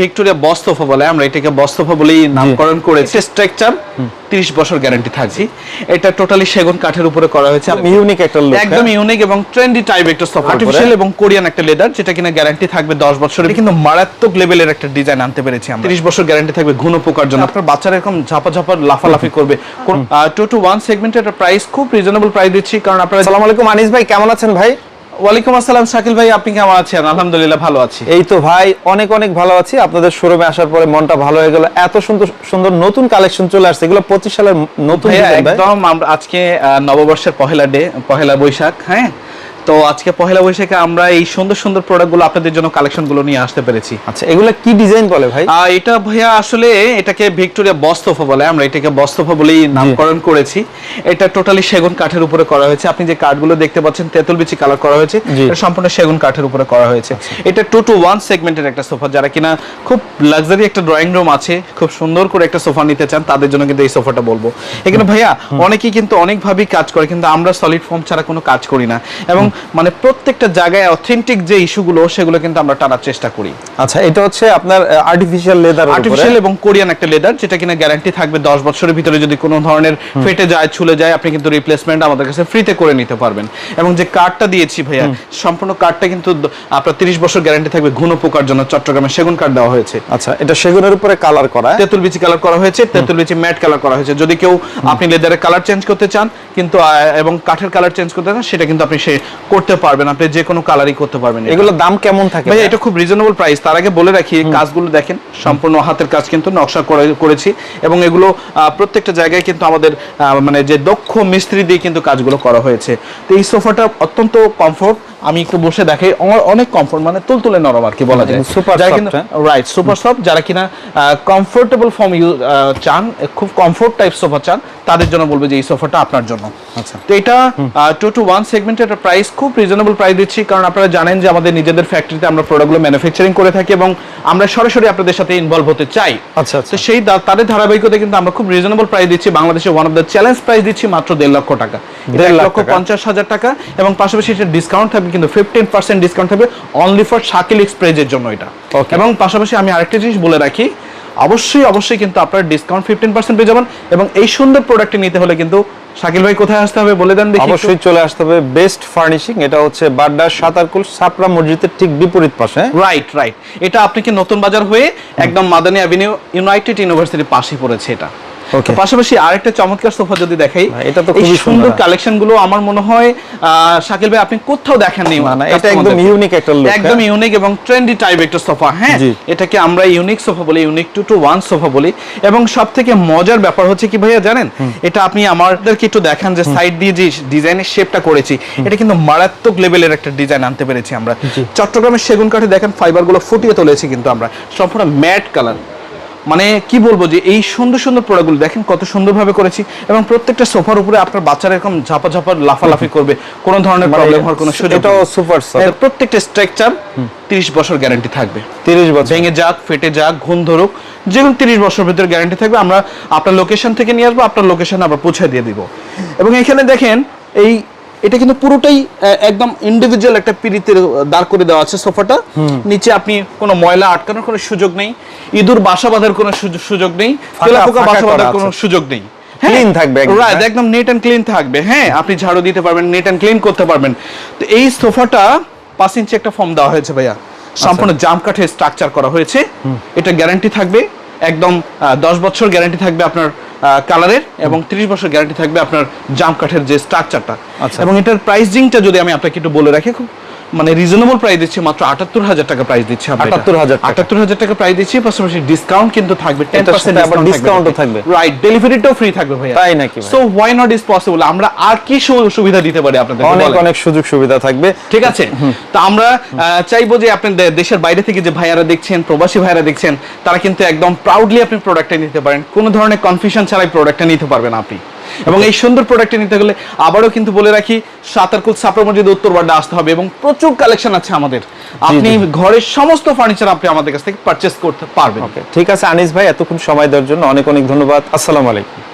Victoria বস্তফা বলে আমরা এটাকে বস্তফা বলেই নামকরণ করেছি। স্ট্রাকচার 30 বছর গ্যারান্টি থাকছে এটা টোটালি সেগুন কাঠের উপরে করা হয়েছে ইউনিক একটা লুক একদম ইউনিক এবং ট্রেন্ডি টাইপ একটা সোফা আর্টিফিশিয়াল এবং কোরিয়ান একটা লেদার যেটা কিনা গ্যারান্টি থাকবে 10 বছরের। কিন্তু মারাত্মক লেভেলের একটা ডিজাইন আনতে পেরেছি আমরা। 30 বছর গ্যারান্টি থাকবে ঘন পোকার জন্য। আপনার বাচ্চারা এরকম ঝাপা ঝাপা লাফালাফি করবে। কোন টু টু ওয়ান সেগমেন্টের প্রাইস খুব রিজনেবল প্রাইস দিচ্ছি। কারণ আপনারা আসসালামু আলাইকুম আনিস ভাই কেমন আছেন ভাই? ওয়ালাইকুম আসসালাম শাকিল ভাই আপনি কেমন আছেন? আলহামদুলিল্লাহ ভালো আছি। এই তো ভাই অনেক অনেক ভালো আছি। আপনাদের শোরুমে আসার পরে মনটা ভালো হয়ে গেল। এত সুন্দর সুন্দর নতুন কালেকশন চলে আসছে। এগুলো পঁচিশ সালের নতুন একদম আজকে নববর্ষের পহেলা ডে পহেলা বৈশাখ হ্যাঁ? তো আজকে পহেলা বৈশাখে আমরা এই সুন্দর সুন্দর প্রোডাক্টগুলো আপনাদের জন্য কালেকশনগুলো নিয়ে আসতে পেরেছি। আচ্ছা এগুলো কি ডিজাইন বলে ভাই? এটা ভাইয়া আসলে এটাকে ভিক্টোরিয়া বস্তফা বলে আমরা এটাকে বস্তফা বলেই নামকরণ করেছি। এটা টোটালি সেগুন কাঠের উপরে করা হয়েছে। আপনি যে কাঠগুলো দেখতে পাচ্ছেন তেঁতুল বিচি কালার করা হয়েছে এটা সম্পূর্ণ সেগুন কাঠের উপরে করা হয়েছে। এটা টু টু ওয়ান সেগমেন্টের একটা সোফা। যারা কিনা খুব লাক্সারি একটা ড্রয়িং রুম আছে খুব সুন্দর করে একটা সোফা নিতে চান তাদের জন্য কিন্তু এই সোফাটা বলব। এখানে ভাইয়া অনেকেই কিন্তু অনেকভাবেই কাজ করে কিন্তু আমরা সলিড ফর্ম ছাড়া কোনো কাজ করি না। এবং মানে প্রত্যেকটা জায়গায় অথেন্টিক যে ইস্যুগুলো সেগুলো কিন্তু আমরা টানার চেষ্টা করি। আচ্ছা এটা হচ্ছে আপনার আর্টিফিশিয়াল লেদার আর্টিফিশিয়াল এবং কোরিয়ান একটা লেদার যেটা কিনা গ্যারান্টি থাকবে 10 বছরের ভিতরে যদি কোনো ধরনের ফেটে যায় ছুলে যায় আপনি কিন্তু রিপ্লেসমেন্ট আমাদের কাছে ফ্রিতে করে নিতে পারবেন। এবং যে কার্ডটা দিয়েছি ভাইয়া সম্পূর্ণ কার্ডটা কিন্তু আপনার 30 বছর গ্যারান্টি থাকবে ঘন পোকার জন্য। চট্টগ্রামে সেগুন কার্ড দেওয়া হয়েছে। আচ্ছা এটা সেগুনের উপরে কালার করা হ্যাঁ? তেঁতুল বিচি কালার করা হয়েছে তেঁতুল বিচি ম্যাট কালার করা হয়েছে। যদি কেউ আপনি লেদারের কালার চেঞ্জ করতে চান কিন্তু এবং কাঠের কালার চেঞ্জ করতে চান সেটা কিন্তু আপনি সে করতে পারবেন আপনি যে কোনো কালারই করতে পারবেন। এগুলোর দাম কেমন থাকে ভাই? এটা খুব রিজনেবল প্রাইস তার আগে বলে রাখি কাজগুলো দেখেন সম্পূর্ণ হাতের কাজ কিন্তু নকশা করে- করেছি। এবং এগুলো প্রত্যেকটা জায়গায় কিন্তু আমাদের মানে যে দক্ষ মিস্ত্রি দিয়ে কিন্তু কাজগুলো করা হয়েছে। তো এই সোফাটা অত্যন্ত কমফোর্ট আমি একটু বসে দেখাই। আমার অনেক কমফোর্ট মানে তুলতুলে নরম আর কি বলা যায়। হ্যাঁ? রাইট সুপার সফট যারা কিনা কমফোর্টেবল ফর্ম ইউ চান খুব কমফোর্ট টাইপ সোফা চান তাদের জন্য বলব যে এই সোফাটা আপনার জন্য। আচ্ছা। তো এটা টু টু ওয়ান সেগমেন্টের প্রাইস খুব রিজনেবল প্রাইস দিচ্ছি কারণ আপনারা জানেন যে আমাদের নিজেদের ফ্যাক্টরিতে আমরা প্রোডাক্টগুলো ম্যানুফ্যাকচারিং করে থাকি এবং আমরা সরাসরি আপনাদের সাথে ইনভলভ হতে চাই। আচ্ছা আচ্ছা। তো সেই তাদের ধারাবাহিকতা কিন্তু আমরা খুব রিজনেবল প্রাইস দিচ্ছি। বাংলাদেশে one of the challenge price দিচ্ছি মাত্র দেড় লক্ষ টাকা। দেড় লক্ষ পঞ্চাশ হাজার টাকা এবং পাশাপাশি এটা ডিসকাউন্ট থাকবে কিন্তু ফিফটিন পার্সেন্ট ডিসকাউন্ট থাকবে অনলি ফর শাকিল এক্সপ্রেজের জন্য এটা। এবং পাশাপাশি আমি আরেকটা জিনিস বলে রাখি অবশ্যই অবশ্যই কিন্তু আপনার ডিসকাউন্ট ফিফটিন পার্সেন্ট পেয়ে যাবেন এবং এই সুন্দর প্রোডাক্টটি নিতে হলে কিন্তু শাকিল ভাই কোথায় আসতে হবে বলে দেন অবশ্যই চলে আসতে হবে বেস্ট ফার্নিশিং এটা হচ্ছে বাড্ডার সাতারকুল সাপরা মসজিদের ঠিক বিপরীত পাশে? রাইট রাইট এটা আপনি কি নতুন বাজার হয়ে একদম মাদানী অ্যাভিনিউ ইউনাইটেড ইউনিভার্সিটির পাশে পড়েছে এটা. তো পাশাপাশি আরেকটা চমৎকার সোফা যদি দেখাই এটা তো খুবই সুন্দর। কালেকশনগুলো আমার মনে হয় শাকিল ভাই আপনি কোথাও দেখেননি না, না, এটা একদম customer-দের। একটা look, একদম হ্যাঁ? ইউনিক এবং ট্রেন্ডি টাইপ একটা সোফা হ্যাঁ? এটাকে আমরা ইউনিক সোফা বলি unique two two one sofa বলি। এবং সব থেকে মজার ব্যাপার হচ্ছে কি ভাইয়া জানেন? এটা আপনি আমাদেরকে একটু দেখান যে সাইড দিয়ে যে ডিজাইনের শেপটা করেছি এটা কিন্তু মারাত্মক লেভেলের একটা ডিজাইন আনতে পেরেছি আমরা। চট্টগ্রামের সেগুন কাঠে দেখেন ফাইবারগুলো ফুটিয়ে তুলেছি কিন্তু আমরা। সম্পূর্ণ ম্যাট কালার মানে কি বলব যে এই সুন্দর সুন্দর প্রোডাক্টগুলো দেখেন কত সুন্দরভাবে করেছি এবং প্রত্যেকটা সোফার উপরে আপনার বাচ্চারা এরকম ঝাপা ঝাপা লাফালাফি করবে কোনো ধরনের মানে প্রবলেম হওয়ার কোনো সুযোগ এটাও। সুপার প্রত্যেকটা স্ট্রাকচার 30 বছর গ্যারান্টি থাকবে। তিরিশ বছর। ভেঙে যাক ফেটে যাক ঘুম ধরুক যেগুলো তিরিশ বছর ভিতরে গ্যারান্টি থাকবে। আমরা আপনার লোকেশন থেকে নিয়ে আসব আপনার লোকেশন আবার পৌঁছে দিয়ে দিব। এবং এখানে দেখেন এই এটা কিন্তু পুরোটাই একদম ইন্ডিভিজুয়াল একটা পিড়িতে দাঁড় করে দেওয়া আছে সোফাটা। নিচে আপনি কোনো ময়লা আটকানোর কোনো সুযোগ নেই। ইঁদুর বাসা বাঁধার কোনো সুযোগ- নেই। তেলাপোকা বাসা বাঁধার কোনো সুযোগ নেই। Clean থাকবে রাইট হ্যাঁ? একদম নেট অ্যান্ড ক্লিন থাকবে। হ্যাঁ আপনি ঝাড়ু দিতে পারবেন নেট অ্যান্ড ক্লিন করতে পারবেন। তো এই সোফাটা পাঁচ ইঞ্চি একটা ফর্ম দেওয়া হয়েছে ভাইয়া। সম্পূর্ণ জাম কাঠের স্ট্রাকচার করা হয়েছে। এটা গ্যারান্টি থাকবে। একদম দশ বছর গ্যারান্টি থাকবে আপনার কালারের এবং ত্রিশ বছর গ্যারান্টি থাকবে আপনার জাম কাঠের যে স্ট্রাকচারটা আচ্ছা। এবং এটার প্রাইসিংটা যদি আমি আপনাকে একটু বলে রাখি খুব মানে রিজনেবল প্রাইস দিচ্ছি মাত্র আটাত্তর হাজার টাকা প্রাইস দিচ্ছি। 78,000 টাকা। আটাত্তর হাজার টাকা প্রাইস দিচ্ছি পাশাপাশি ডিসকাউন্ট কিন্তু থাকবে টেন পার্সেন্ট সাথে আবার discount ও থাকবে। রাইট ডেলিভারিটাও ফ্রি থাকবে ভাইয়া। তাই নাকি so why not is possible আমরা আর কি সুবিধা দিতে পারি আপনাদের অনেক অনেক সুযোগ সুবিধা থাকবে। ঠিক আছে? তো আমরা চাইব যে আপনি দেশের বাইরে থেকে যে ভাইয়ারা দেখছেন প্রবাসী ভাইয়ারা দেখছেন তারা কিন্তু একদম প্রাউডলি আপনি প্রোডাক্টটা নিতে পারেন। কোনো ধরনের কনফিউশন ছাড়াই প্রোডাক্টটা নিতে পারবেন আপনি। এবং এই সুন্দর প্রোডাক্টটি নিতে গেলে আবারও কিন্তু বলে রাখি সাতারকুল সাপড়া মসজিদ উত্তর বাড্ডা আসতে হবে এবং প্রচুর কালেকশন আছে আমাদের। আপনি ঘরের সমস্ত ফার্নিচার আপনি আমাদের কাছ থেকে পারচেস করতে পারবেন। ঠিক আছে আনিস ভাই এতক্ষণ সময় দেওয়ার জন্য অনেক অনেক ধন্যবাদ। আসসালামু আলাইকুম।